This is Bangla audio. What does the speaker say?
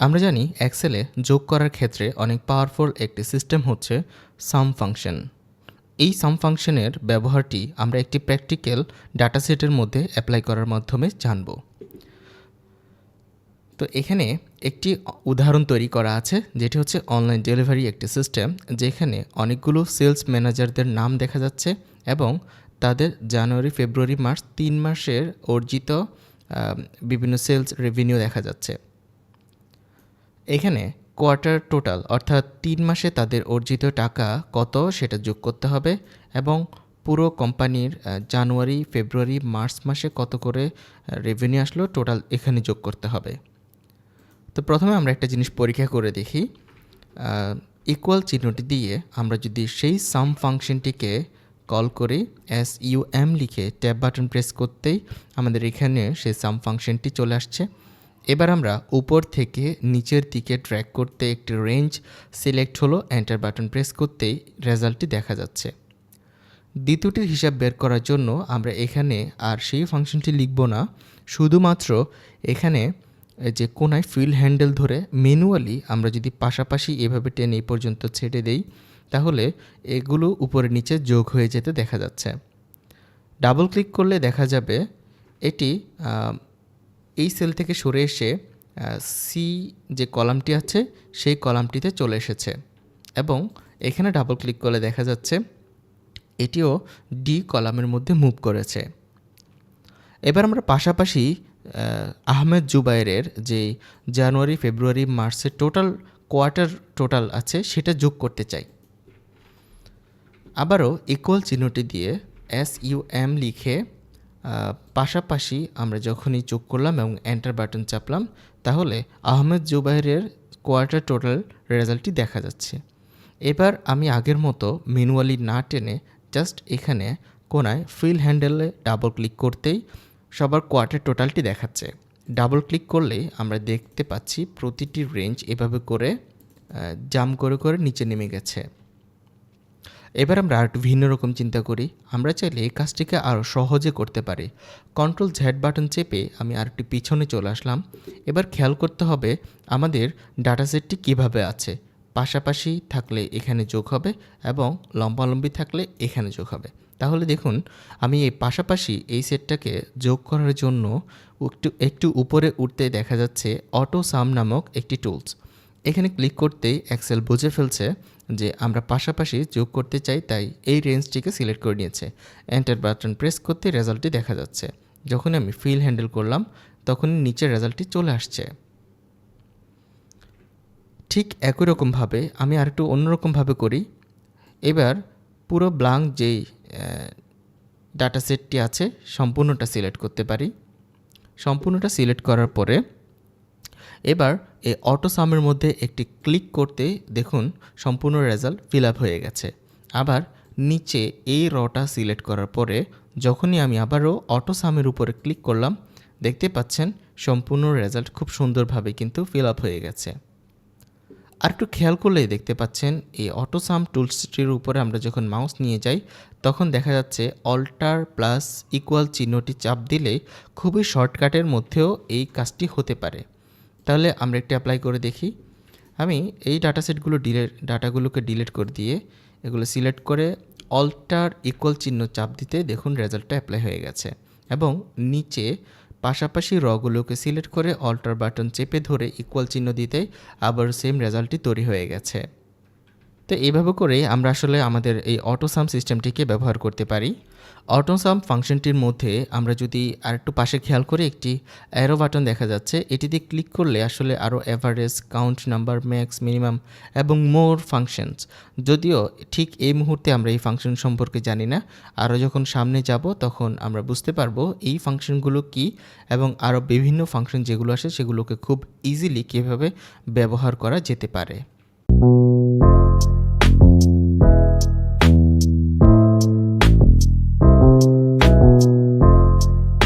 আমরা জানি এক্সেলে যোগ করার ক্ষেত্রে অনেক পাওয়ারফুল একটি সিস্টেম হচ্ছে সাম ফাংশন এই সাম ফাংশনের ব্যবহারটি আমরা একটি প্র্যাকটিক্যাল ডাটা সেটের মধ্যে অ্যাপ্লাই করার মাধ্যমে জানব। তো এখানে একটি উদাহরণ তৈরি করা আছে, যেটি হচ্ছে অনলাইন ডেলিভারি একটি সিস্টেম যেখানে অনেকগুলো সেলস ম্যানেজারদের নাম দেখা যাচ্ছে এবং তাদের জানুয়ারি, ফেব্রুয়ারি, মার্চ তিন মাসের অর্জিত বিভিন্ন সেলস রেভিনিউ দেখা যাচ্ছে। এখানে কোয়ার্টার টোটাল, অর্থাৎ তিন মাসে তাদের অর্জিত টাকা কত সেটা যোগ করতে হবে এবং পুরো কোম্পানির জানুয়ারি, ফেব্রুয়ারি, মার্চ মাসে কত করে রেভিনিউ আসলো টোটাল এখানে যোগ করতে হবে। তো প্রথমে আমরা একটা জিনিস পরীক্ষা করে দেখি। ইকুয়াল চিহ্নটি দিয়ে আমরা যদি সেই সাম ফাংশনটিকে কল করি এস ইউ এম লিখে ট্যাব বাটন প্রেস করতেই আমাদের এখানে সেই সাম ফাংশনটি চলে আসছে। এবার আমরা উপর থেকে নিচের দিকে ট্র্যাক করতে একটি রেঞ্জ সিলেক্ট হলো এন্টার বাটন প্রেস করতেই রেজাল্টটি দেখা যাচ্ছে। দ্বিতীয়টির হিসাব বের করার জন্য আমরা এখানে আর সেই ফাংশনটি লিখব না, শুধুমাত্র এখানে যে কোনায় ফিল হ্যান্ডেল ধরে ম্যানুয়ালি আমরা যদি পাশাপাশি এভাবে টেনে এই পর্যন্ত ছেড়ে দেই, তাহলে এগুলো উপরে নিচে যোগ হয়ে যেতে দেখা যাচ্ছে। ডাবল ক্লিক করলে দেখা যাবে এটি এই সেল থেকে সরে এসে সি যে কলামটি আছে, সেই কলামটিতে চলে এসেছে। এবং এখানে ডাবল ক্লিক করলে দেখা যাচ্ছে, এটিও ডি কলামের মধ্যে মুভ করেছে। এবার আমরা পাশাপাশি আহমেদ জুবাইরের যে জানুয়ারি, ফেব্রুয়ারি মার্চের টোটাল কোয়ার্টার টোটাল আছে, সেটা যোগ করতে চাই। আবারও ইকুয়াল চিহ্নটি দিয়ে এস ইউ এম লিখে পাশাপাশি আমরা যখনই যোগ করলাম এবং এন্টার বাটন চাপলাম, তাহলে আহমেদ জুবাইরের কোয়ার্টার টোটাল রেজাল্টটি দেখা যাচ্ছে। এবার আমি আগের মতো ম্যানুয়ালি না টেনে জাস্ট এখানে কোনায় ফিল হ্যান্ডেলে ডাবল ক্লিক করতেই সবার কোয়ার্টার টোটালটি দেখাচ্ছে। ডাবল ক্লিক করলেই আমরা দেখতে পাচ্ছি প্রতিটি রেঞ্জ এভাবে করে জাম করে করে নিচে নেমে গেছে। এবার আমরা একটু ভিন্ন রকম চিন্তা করি। আমরা চাইলে এই কাজটিকে আরও সহজে করতে পারি। কন্ট্রোল ঝ্যাট বাটন চেপে আমি আর একটু পিছনে চলে আসলাম। এবার খেয়াল করতে হবে আমাদের ডাটাসেটটি কীভাবে আছে। পাশাপাশি থাকলে এখানে যোগ হবে এবং লম্বালম্বি থাকলে এখানে যোগ হবে। তাহলে দেখুন, আমি এই পাশাপাশি এই সেটটাকে যোগ করার জন্য একটু একটু উপরে উঠতে দেখা যাচ্ছে অটো সাম নামক একটি টুলস এখানে ক্লিক করতেই এক্সেল বুঝে ফেলছে যে আমরা পাশাপাশি যোগ করতে চাই, তাই এই রেঞ্জটিকে সিলেক্ট করে নিয়েছে। এন্টার বাটন প্রেস করতে রেজাল্টটি দেখা যাচ্ছে। যখন আমি ফিল হ্যান্ডেল করলাম তখন নিচের রেজাল্টটি চলে আসছে। ঠিক একই রকমভাবে আমি আরেকটু অন্যরকমভাবে করি। এবার পুরো ব্লাঙ্ক যেই ডাটা সেটটি আছে, সম্পূর্ণটা সিলেক্ট করতে পারি। সম্পূর্ণটা সিলেক্ট করার পরে এবার এই অটো সামের মধ্যে একটি ক্লিক করতে দেখুন সম্পূর্ণ রেজাল্ট ফিল আপ হয়ে গেছে। আবার নিচে এই রটা সিলেক্ট করার পরে যখনই আমি আবারও অটো সামের উপরে ক্লিক করলাম, দেখতে পাচ্ছেন সম্পূর্ণ রেজাল্ট খুব সুন্দরভাবে কিন্তু ফিল আপ হয়ে গেছে। আর একটু খেয়াল করলেই দেখতে পাচ্ছেন এই অটোসাম টুলসটির উপরে আমরা যখন মাউস নিয়ে যাই, তখন দেখা যাচ্ছে অল্টার প্লাস ইকুয়াল চিহ্নটি চাপ দিলে খুবই শর্টকাটের মধ্যেও এই কাজটি হতে পারে। তাহলে আমরা একটি অ্যাপ্লাই করে দেখি। আমি এই ডাটা সেটগুলো ডিলেট ডাটাগুলোকে ডিলিট করে দিয়ে এগুলো সিলেক্ট করে অল্টার ইকুয়াল চিহ্ন চাপ দিতে দেখুন রেজাল্টটা অ্যাপ্লাই হয়ে গেছে এবং নিচে পাশাপাশি রগুলোকে সিলেক্ট করে অল্টার বাটন চেপে ধরে ইকুয়াল চিহ্ন দিতে আবার সেম রেজাল্টটি তৈরি হয়ে গেছে। তো এইভাবে করেই আমরা আসলে আমাদের এই অটোসাম সিস্টেমটিকে ব্যবহার করতে পারি। অটোসাম ফাংশনটির মধ্যে আমরা যদি আর একটু পাশে খেয়াল করে, একটি অ্যারো বাটন দেখা যাচ্ছে। এটিতে ক্লিক করলে আসলে আরও average count number max minimum এবং মোর ফাংশনস যদিও ঠিক এই মুহূর্তে আমরা এই ফাংশন সম্পর্কে জানি না। আরও যখন সামনে যাব, তখন আমরা বুঝতে পারব এই ফাংশনগুলো কি এবং আরও বিভিন্ন ফাংশন যেগুলো আসে, সেগুলোকে খুব ইজিলি কীভাবে ব্যবহার করা যেতে পারে।